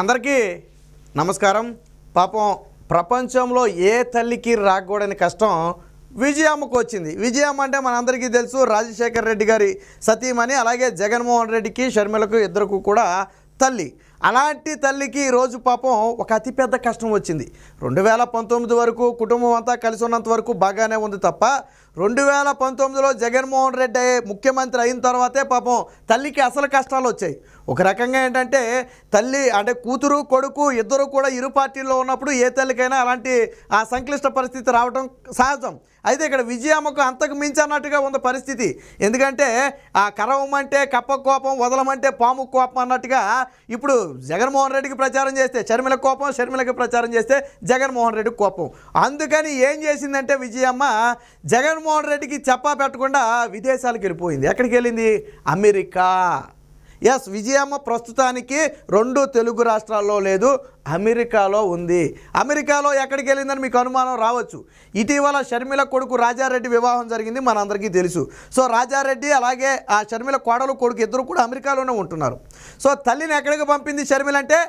అందరికీ నమస్కారం. పాపం ప్రపంచంలో ఏ తల్లికి రాకూడని కష్టం విజయమ్మకు వచ్చింది. విజయమ్మ అంటే మనందరికీ తెలుసు రాజశేఖర్ రెడ్డి గారి సతీమణి అలాగే జగన్మోహన్ రెడ్డికి షర్మిలకు ఇద్దరుకు కూడా తల్లి. అలాంటి తల్లికి ఈరోజు పాపం ఒక అతిపెద్ద కష్టం వచ్చింది. రెండు వేల పంతొమ్మిది వరకు కుటుంబం అంతా కలిసి ఉన్నంత వరకు బాగానే ఉంది తప్ప రెండు వేల పంతొమ్మిదిలో జగన్మోహన్ రెడ్డి ముఖ్యమంత్రి అయిన తర్వాతే పాపం తల్లికి అసలు కష్టాలు వచ్చాయి. ఒక రకంగా ఏంటంటే తల్లి అంటే కూతురు కొడుకు ఇద్దరు కూడా ఇరు పార్టీల్లో ఉన్నప్పుడు ఏ తల్లికైనా అలాంటి ఆ సంక్లిష్ట పరిస్థితి రావడం సహజం. అయితే ఇక్కడ విజయమ్మకు అంతకు మించి అన్నట్టుగా ఉంది పరిస్థితి. ఎందుకంటే ఆ కరవమంటే కప్ప కోపం వదలమంటే పాము కోపం అన్నట్టుగా ఇప్పుడు జగన్మోహన్ రెడ్డికి ప్రచారం చేస్తే షర్మిల కోపం షర్మిలకి ప్రచారం చేస్తే జగన్మోహన్ రెడ్డికి కోపం. అందుకని ఏం చేసిందంటే విజయమ్మ జగన్మోహన్ రెడ్డికి చెప్పా పెట్టకుండా విదేశాలకు వెళ్ళిపోయింది. ఎక్కడికి వెళ్ళింది? అమెరికా. ఎస్ విజయమ్మ ప్రస్తుతానికి రెండు తెలుగు రాష్ట్రాల్లో లేదు అమెరికాలో ఉంది. అమెరికాలో ఎక్కడికి వెళ్ళిందని మీకు అనుమానం రావచ్చు. ఇటీవల షర్మిల కొడుకు రాజారెడ్డి వివాహం జరిగింది మనందరికీ తెలుసు. సో రాజారెడ్డి అలాగే ఆ షర్మిల కోడలు కొడుకు ఇద్దరు కూడా అమెరికాలోనే ఉంటున్నారు. సో తల్లిని ఎక్కడికి పంపింది షర్మిల అంటే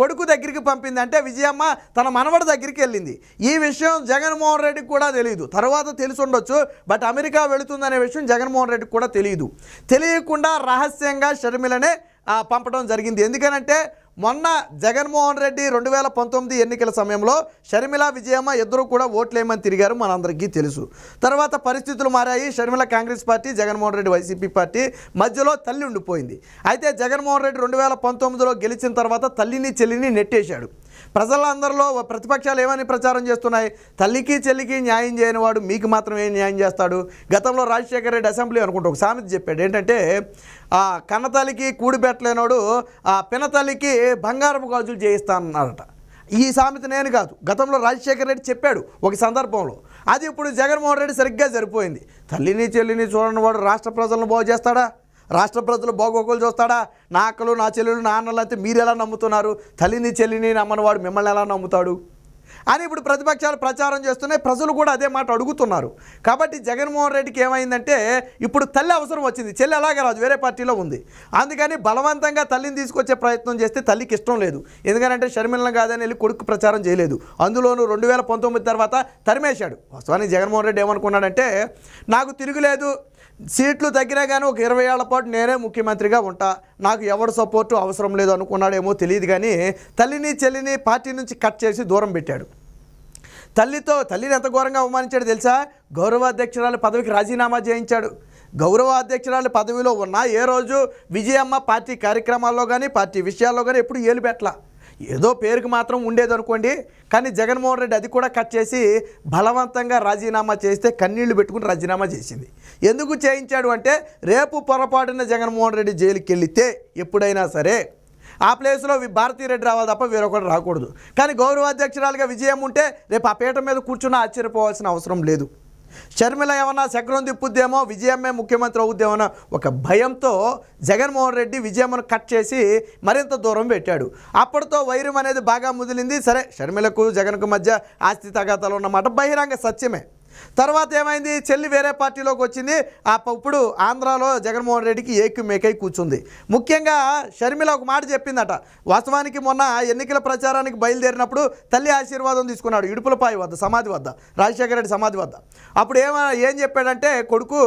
కొడుకు దగ్గరికి పంపింది. అంటే విజయమ్మ తన మనవడి దగ్గరికి వెళ్ళింది. ఈ విషయం జగన్మోహన్ రెడ్డికి కూడా తెలియదు తర్వాత తెలిసి ఉండొచ్చు బట్ అమెరికా వెళుతుందనే విషయం జగన్మోహన్ రెడ్డికి కూడా తెలియదు తెలియకుండా రహస్యంగా షర్మిలనే పంపడం జరిగింది. ఎందుకనంటే మొన్న జగన్మోహన్ రెడ్డి రెండు వేల పంతొమ్మిది ఎన్నికల సమయంలో షర్మిల విజయమ్మ ఇద్దరు కూడా ఓట్లేయమని తిరిగారు మనందరికీ తెలుసు. తర్వాత పరిస్థితులు మారాయి. Sharmila Congress party Jaganmohan Reddy YCP party మధ్యలో తల్లి ఉండిపోయింది. అయితే జగన్మోహన్ రెడ్డి రెండు వేల పంతొమ్మిదిలో గెలిచిన తర్వాత తల్లిని చెల్లిని నెట్టేశాడు. ప్రజలందరిలో ప్రతిపక్షాలు ఏమని ప్రచారం చేస్తున్నాయి? తల్లికి చెల్లికి న్యాయం చేయని వాడు మీకు మాత్రం ఏం న్యాయం చేస్తాడు? గతంలో రాజశేఖర రెడ్డి అసెంబ్లీ అనుకుంటా ఒక సామెత చెప్పాడు. ఏంటంటే ఆ కన్నతల్లికి కూడిపెట్టలేనోడు ఆ పినతల్లికి బంగారపు గాజులు చేయిస్తానన్నారట. ఈ సామెత నేను కాదు. గతంలో రాజశేఖర రెడ్డి చెప్పాడు ఒక సందర్భంలో. అది ఇప్పుడు జగన్మోహన్ రెడ్డి సరిగ్గా సరిపోయింది తల్లిని చెల్లిని చూడని వాడు రాష్ట్ర ప్రజలను బాగు చేస్తాడా? రాష్ట్ర ప్రజలు బాగోగులు చూస్తాడా? నా అక్కలు నా చెల్లెలు నా అన్నలు అయితే మీరు ఎలా నమ్ముతున్నారు? తల్లిని చెల్లిని నమ్మని వాడు మిమ్మల్ని ఎలా నమ్ముతాడు? అని ఇప్పుడు ప్రతిపక్షాలు ప్రచారం చేస్తున్నాయి. ప్రజలు కూడా అదే మాట అడుగుతున్నారు. కాబట్టి జగన్మోహన్ రెడ్డికి ఏమైందంటే ఇప్పుడు తల్లి అవసరం వచ్చింది. చెల్లి అలాగే రాదు వేరే పార్టీలో ఉంది. అందుకని బలవంతంగా తల్లిని తీసుకొచ్చే ప్రయత్నం చేస్తే తల్లికి ఇష్టం లేదు. ఎందుకంటే షర్మిలను కాదని వెళ్ళి కొడుకు ప్రచారం చేయలేదు. అందులోనూ రెండు వేల పంతొమ్మిది తర్వాత తరిమేశాడు. వాస్తవానికి జగన్మోహన్ రెడ్డి ఏమనుకున్నాడంటే నాకు తిరుగులేదు సీట్లు తగ్గినా కానీ ఒక ఇరవై ఏళ్ళ పాటు నేనే ముఖ్యమంత్రిగా ఉంటా. నాకు ఎవరు సపోర్టు అవసరం లేదు అనుకున్నాడేమో తెలియదు కానీ తల్లిని చెల్లిని పార్టీ నుంచి కట్ చేసి దూరం పెట్టాడు. తల్లితో తల్లిని ఎంత ఘోరంగా అవమానించాడు తెలుసా? గౌరవాధ్యక్షురాలు పదవికి రాజీనామా చేయించాడు. గౌరవాధ్యక్షురాలు పదవిలో ఉన్న ఏ రోజు విజయమ్మ పార్టీ కార్యక్రమాల్లో కానీ పార్టీ విషయాల్లో కానీ ఎప్పుడు ఏలు పెట్టలా. ఏదో పేరుకి మాత్రం ఉండేది అనుకోండి కానీ జగన్మోహన్ రెడ్డి అది కూడా కట్ చేసి బలవంతంగా రాజీనామా చేస్తే కన్నీళ్ళు పెట్టుకుని రాజీనామా చేసింది. ఎందుకు చేయించాడు అంటే రేపు పొరపాటున జగన్మోహన్ రెడ్డి జైలుకి వెళితే ఎప్పుడైనా సరే ఆ ప్లేస్లో వి- భారతీరెడ్డి రావాలి తప్ప వేరొకరు రాకూడదు. కానీ గౌరవాధ్యక్షురాలుగా విజయం ఉంటే రేపు ఆ పీట మీద కూర్చున్న ఆశ్చర్యపోవాల్సిన అవసరం లేదు. షర్మిల ఏమన్నా చక్రం తిప్పుద్దేమో విజయమ్మే ముఖ్యమంత్రి అవుద్దేమో ఒక భయంతో జగన్మోహన్ రెడ్డి విజయమ్మను కట్ చేసి మరింత దూరం పెట్టాడు. అప్పటితో వైరం అనేది బాగా ముదిలింది. సరే షర్మిలకు జగన్కు మధ్య ఆస్తి తగాతాలు ఉన్నమాట. బహిరంగ సత్యమే. తర్వాత ఏమైంది? చెల్లి వేరే పార్టీలోకి వచ్చింది. ఆ ఇప్పుడు ఆంధ్రాలో జగన్మోహన్ రెడ్డికి ఏకి మేకై కూర్చుంది. ముఖ్యంగా షర్మిల ఒక మాట చెప్పిందట. వాస్తవానికి మొన్న ఎన్నికల ప్రచారానికి బయలుదేరినప్పుడు తల్లి ఆశీర్వాదం తీసుకున్నాడు. ఇడుపులపాయి వద్ద సమాధి వద్ద రాజశేఖర రెడ్డి సమాధి వద్ద. అప్పుడు ఏమ ఏం చెప్పాడంటే కొడుకు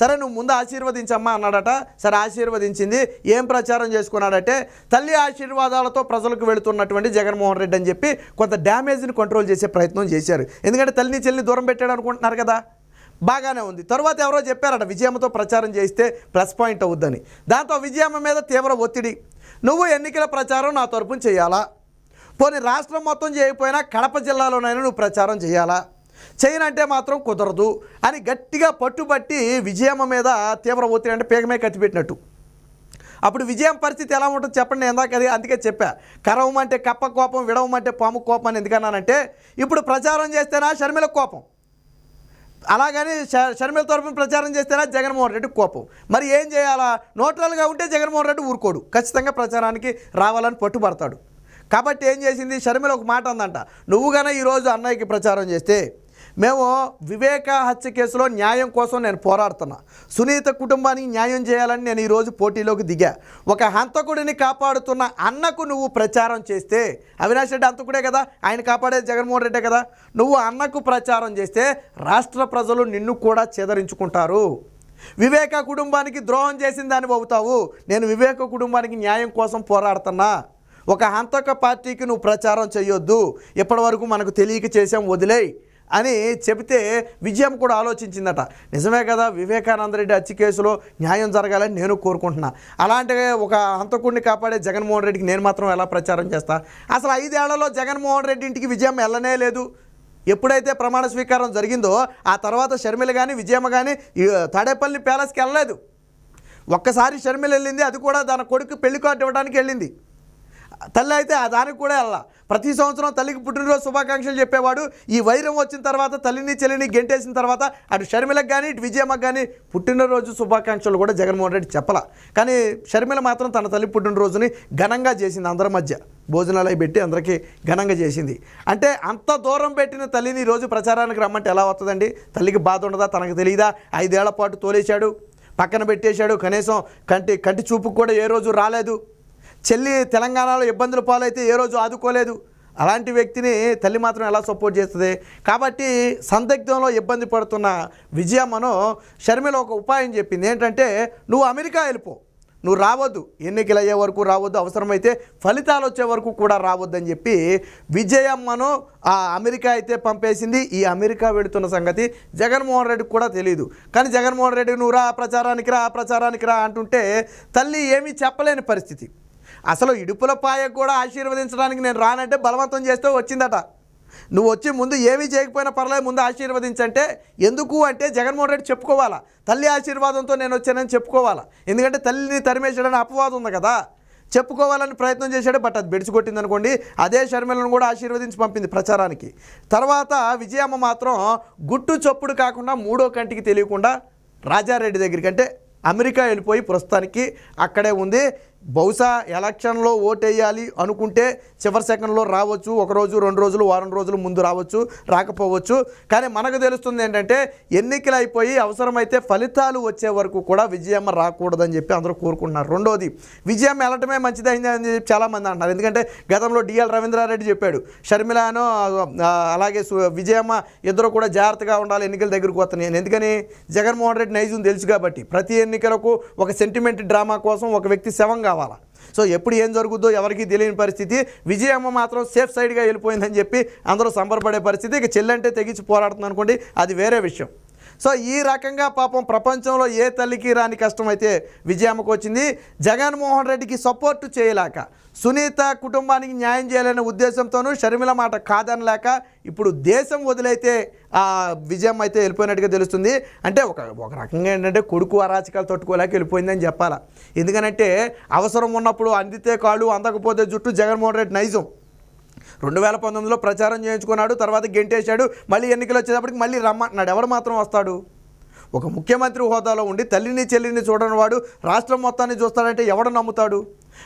సరే నువ్వు ముందు ఆశీర్వదించమ్మా అన్నాడట. సరే ఆశీర్వదించింది. ఏం ప్రచారం చేసుకున్నాడంటే తల్లి ఆశీర్వాదాలతో ప్రజలకు వెళుతున్నటువంటి జగన్మోహన్ రెడ్డి అని చెప్పి కొంత డ్యామేజ్ని కంట్రోల్ చేసే ప్రయత్నం చేశారు. ఎందుకంటే తల్లిని చెల్లిని దూరం పెట్టాడు అనుకుంటున్నారు కదా. బాగానే ఉంది. తర్వాత ఎవరో చెప్పారట విజయమ్మతో ప్రచారం చేస్తే ప్లస్ పాయింట్ అవుద్దని. దాంతో విజయమ్మ మీద తీవ్ర ఒత్తిడి. నువ్వు ఎన్నికల ప్రచారం నా తరపున చేయాలా? పోనీ రాష్ట్రం మొత్తం చేయకపోయినా కడప జిల్లాలోనైనా నువ్వు ప్రచారం చేయాలా? చేయనంటే మాత్రం కుదరదు అని గట్టిగా పట్టుబట్టి విజయమ్మ మీద తీవ్ర ఒత్తిడి అంటే పేగమే కత్తిపెట్టినట్టు. అప్పుడు విజయం పరిస్థితి ఎలా ఉంటుందో చెప్పండి. నేను ఇందాక అది అందుకే చెప్పా. కరవమంటే కప్ప కోపం విడవమంటే పాము కోపం అని ఎందుకన్నానంటే ఇప్పుడు ప్రచారం చేస్తేనా షర్మిల కోపం. అలాగని ష- షర్మిల తరఫున ప్రచారం చేస్తేనే జగన్మోహన్ రెడ్డి కోపం. మరి ఏం చేయాలా? నోట్రల్గా ఉంటే జగన్మోహన్ రెడ్డి ఊరుకోడు. ఖచ్చితంగా ప్రచారానికి రావాలని పట్టుబడతాడు. కాబట్టి ఏం చేసింది? షర్మిల ఒక మాట అందంట. నువ్వు కానీ ఈరోజు అన్నయ్యకి ప్రచారం చేస్తే మేము వివేక హత్య కేసులో న్యాయం కోసం నేను పోరాడుతున్నా. సునీత కుటుంబానికి న్యాయం చేయాలని నేను ఈరోజు పోటీలోకి దిగా. ఒక హంతకుడిని కాపాడుతున్న అన్నకు నువ్వు ప్రచారం చేస్తే అవినాష్ రెడ్డి హంతకుడే కదా ఆయన కాపాడేది జగన్మోహన్ రెడ్డే కదా నువ్వు అన్నకు ప్రచారం చేస్తే రాష్ట్ర ప్రజలు నిన్ను కూడా చెదరించుకుంటారు. వివేక కుటుంబానికి ద్రోహం చేసిన అవుతావు నేను వివేక కుటుంబానికి న్యాయం కోసం పోరాడుతున్నా. ఒక హంతక పార్టీకి నువ్వు ప్రచారం చేయొద్దు. ఇప్పటివరకు మనకు తెలియక చేసాం వదిలేయి. అని చెబితే విజయం కూడా ఆలోచించిందట. నిజమే కదా వివేకానంద రెడ్డి హత్య కేసులో న్యాయం జరగాలని నేను కోరుకుంటున్నా. అలాంటి ఒక హంతకుడిని కాపాడే జగన్మోహన్ రెడ్డికి నేను మాత్రం ఎలా ప్రచారం చేస్తా? అసలు ఐదేళ్ళలో జగన్మోహన్ రెడ్డి ఇంటికి విజయం వెళ్ళనే లేదు. ఎప్పుడైతే ప్రమాణ స్వీకారం జరిగిందో ఆ తర్వాత షర్మిల కానీ విజయమ్మ కానీ తాడేపల్లి ప్యాలెస్కి వెళ్ళలేదు. ఒక్కసారి షర్మిల వెళ్ళింది అది కూడా తన కొడుకు పెళ్ళి కార్డు ఇవ్వడానికి వెళ్ళింది. తల్లి అయితే ఆ దానికి కూడా వెళ్ళాల. ప్రతి సంవత్సరం తల్లికి పుట్టినరోజు శుభాకాంక్షలు చెప్పేవాడు. ఈ వైరం వచ్చిన తర్వాత తల్లిని చెల్లిని గెంటేసిన తర్వాత అటు షర్మిలకు కానీ ఇటు విజయమ్మకు కానీ పుట్టినరోజు శుభాకాంక్షలు కూడా జగన్మోహన్ రెడ్డి చెప్పాల. కానీ షర్మిల మాత్రం తన తల్లి పుట్టినరోజుని ఘనంగా చేసింది అందరి మధ్య. భోజనాలు అవి పెట్టి అందరికీ ఘనంగా చేసింది. అంటే అంత దూరం పెట్టిన తల్లిని ఈరోజు ప్రచారానికి రమ్మంటే ఎలా వస్తుందండి? తల్లికి బాధ ఉండదా? తనకు తెలియదా ఐదేళ్ళ పాటు తోలేశాడు. పక్కన పెట్టేశాడు. కనీసం కంటి కంటి చూపుకు కూడా ఏ రోజు రాలేదు. చెల్లి తెలంగాణలో ఇబ్బందుల పాలైతే ఏ రోజు ఆదుకోలేదు. అలాంటి వ్యక్తిని తల్లి మాత్రం ఎలా సపోర్ట్ చేస్తుంది? కాబట్టి సందిగ్ధంలో ఇబ్బంది పడుతున్న విజయమ్మను షర్మిల ఒక ఉపాయం చెప్పింది. ఏంటంటే నువ్వు అమెరికా వెళ్ళిపో. నువ్వు రావద్దు. ఎన్నికలు అయ్యే వరకు రావద్దు. అవసరమైతే ఫలితాలు వచ్చే వరకు కూడా రావద్దని చెప్పి విజయమ్మను ఆ అమెరికా అయితే పంపేసింది. ఈ అమెరికా వెళుతున్న సంగతి జగన్మోహన్ రెడ్డికి కూడా తెలియదు కానీ జగన్మోహన్ రెడ్డి నువ్వు రా ఆ ప్రచారానికి రా ఆ ప్రచారానికి రా అంటుంటే తల్లి ఏమీ చెప్పలేని పరిస్థితి. అసలు ఇడుపుల పాయకు కూడా ఆశీర్వదించడానికి నేను రానంటే బలవంతం చేస్తే వచ్చిందట. నువ్వు వచ్చి ముందు ఏమీ చేయకపోయినా పర్లేదు ముందు ఆశీర్వదించంటే ఎందుకు అంటే జగన్మోహన్ రెడ్డి చెప్పుకోవాలా. తల్లి ఆశీర్వాదంతో నేను వచ్చానని చెప్పుకోవాలా. ఎందుకంటే తల్లిని తరిమేసాడని అపవాదం ఉంది కదా. చెప్పుకోవాలని ప్రయత్నం చేశాడు బట్ అది బెడిచికొట్టింది అనుకోండి అదే షర్మిలను కూడా ఆశీర్వదించి పంపింది ప్రచారానికి. తర్వాత విజయమ్మ మాత్రం గుట్టు చప్పుడు కాకుండా మూడో కంటికి తెలియకుండా రాజారెడ్డి దగ్గరికి అంటే అమెరికా వెళ్ళిపోయి ప్రస్తుతానికి అక్కడే ఉంది. బహుశా ఎలక్షన్లో ఓటేయాలి అనుకుంటే చివరి సెకండ్లో రావచ్చు ఒకరోజు రెండు రోజులు వారం రోజులు ముందు రావచ్చు రాకపోవచ్చు. కానీ మనకు తెలుస్తుంది ఏంటంటే ఎన్నికలు అయిపోయి అవసరమైతే ఫలితాలు వచ్చే వరకు కూడా విజయమ్మ రాకూడదని చెప్పి అందరూ కోరుకుంటున్నారు. రెండోది విజయమ్మ వెళ్ళటమే మంచిదైంది అని చెప్పి చాలామంది అంటున్నారు. ఎందుకంటే గతంలో డిఎల్ రవీంద్రారెడ్డి చెప్పాడు షర్మిలాను అలాగే విజయమ్మ ఇద్దరు కూడా జాగ్రత్తగా ఉండాలి ఎన్నికల దగ్గరకు వస్తున్నాయి ఎందుకని? జగన్మోహన్ రెడ్డి నైజం తెలుసు కాబట్టి. ప్రతి ఎన్నికలకు ఒక సెంటిమెంట్ డ్రామా కోసం ఒక వ్యక్తి శవంగా కావాలా? సో ఎప్పుడు ఏం జరుగుద్దో ఎవరికీ తెలియని పరిస్థితి. విజయమ్మ మాత్రం సేఫ్ సైడ్గా వెళ్ళిపోయిందని చెప్పి అందరూ సంబరపడే పరిస్థితి. ఇక చెల్లంటే తెగించి పోరాడుతుంది అనుకోండి అది వేరే విషయం. సో ఈ రకంగా పాపం ప్రపంచంలో ఏ తల్లికి రాని కష్టం అయితే విజయమ్మకు వచ్చింది. జగన్మోహన్ రెడ్డికి సపోర్ట్ చేయలేక సునీత కుటుంబానికి న్యాయం చేయాలనే ఉద్దేశంతోనూ షర్మిల మాట కాదనలేక ఇప్పుడు దేశం వదిలైతే ఆ విజయం అయితే వెళ్ళిపోయినట్టుగా తెలుస్తుంది. అంటే ఒక ఒక రకంగా ఏంటంటే కొడుకు అరాచకాలు తట్టుకోలేక వెళ్ళిపోయిందని చెప్పాలా. ఎందుకనంటే అవసరం ఉన్నప్పుడు అందితే కాళ్ళు అందకపోతే జుట్టు జగన్మోహన్ రెడ్డి నైజం. రెండు వేల పంతొమ్మిదిలో ప్రచారం చేయించుకున్నాడు తర్వాత గెంటేశాడు మళ్ళీ ఎన్నికలు వచ్చేటప్పటికి మళ్ళీ రమ్మంటున్నాడు ఎవరు మాత్రం వస్తాడు? ఒక ముఖ్యమంత్రి హోదాలో ఉండి తల్లిని చెల్లిని చూడని వాడు రాష్ట్రం మొత్తాన్ని చూస్తాడంటే ఎవడు నమ్ముతాడు?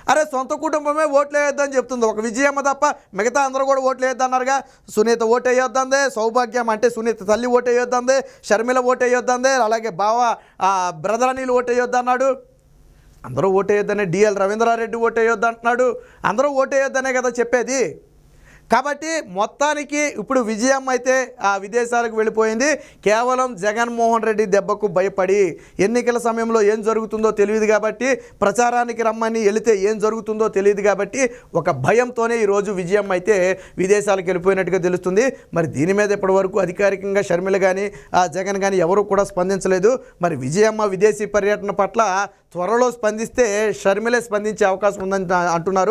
అరే సొంత కుటుంబమే ఓట్లు వేయొద్దని చెప్తుంది. ఒక విజయమ్మ తప్ప మిగతా అందరూ కూడా ఓట్లు వేయొద్దన్నారుగా సునీత ఓటు వేయొద్దందే సౌభాగ్యం అంటే సునీత తల్లి ఓటు వేయొద్దందే షర్మిల ఓటు వేయొద్దందే అలాగే బావ ఆ, బ్రదర్ అనిల్ ఓటు వేయొద్దన్నాడు అందరూ ఓటేయొద్దనే డిఎల్ రవీంద్రారెడ్డి ఓటేయొద్దంటున్నాడు. అందరూ ఓటేయొద్దనే కదా చెప్పేది. కాబట్టి మొత్తానికి ఇప్పుడు విజయం అయితే ఆ విదేశాలకు వెళ్ళిపోయింది. కేవలం జగన్మోహన్ రెడ్డి దెబ్బకు భయపడి ఎన్నికల సమయంలో ఏం జరుగుతుందో తెలియదు కాబట్టి ప్రచారానికి రమ్మని వెళితే ఏం జరుగుతుందో తెలియదు కాబట్టి ఒక భయంతోనే ఈరోజు విజయం అయితే విదేశాలకు వెళ్ళిపోయినట్టుగా తెలుస్తుంది. మరి దీని మీద ఇప్పటివరకు అధికారికంగా షర్మిల కానీ ఆ జగన్ కానీ ఎవరు కూడా స్పందించలేదు. మరి విజయమ్మ విదేశీ పర్యటన పట్ల త్వరలో స్పందిస్తే షర్మిలే స్పందించే అవకాశం ఉందని అంటున్నారు.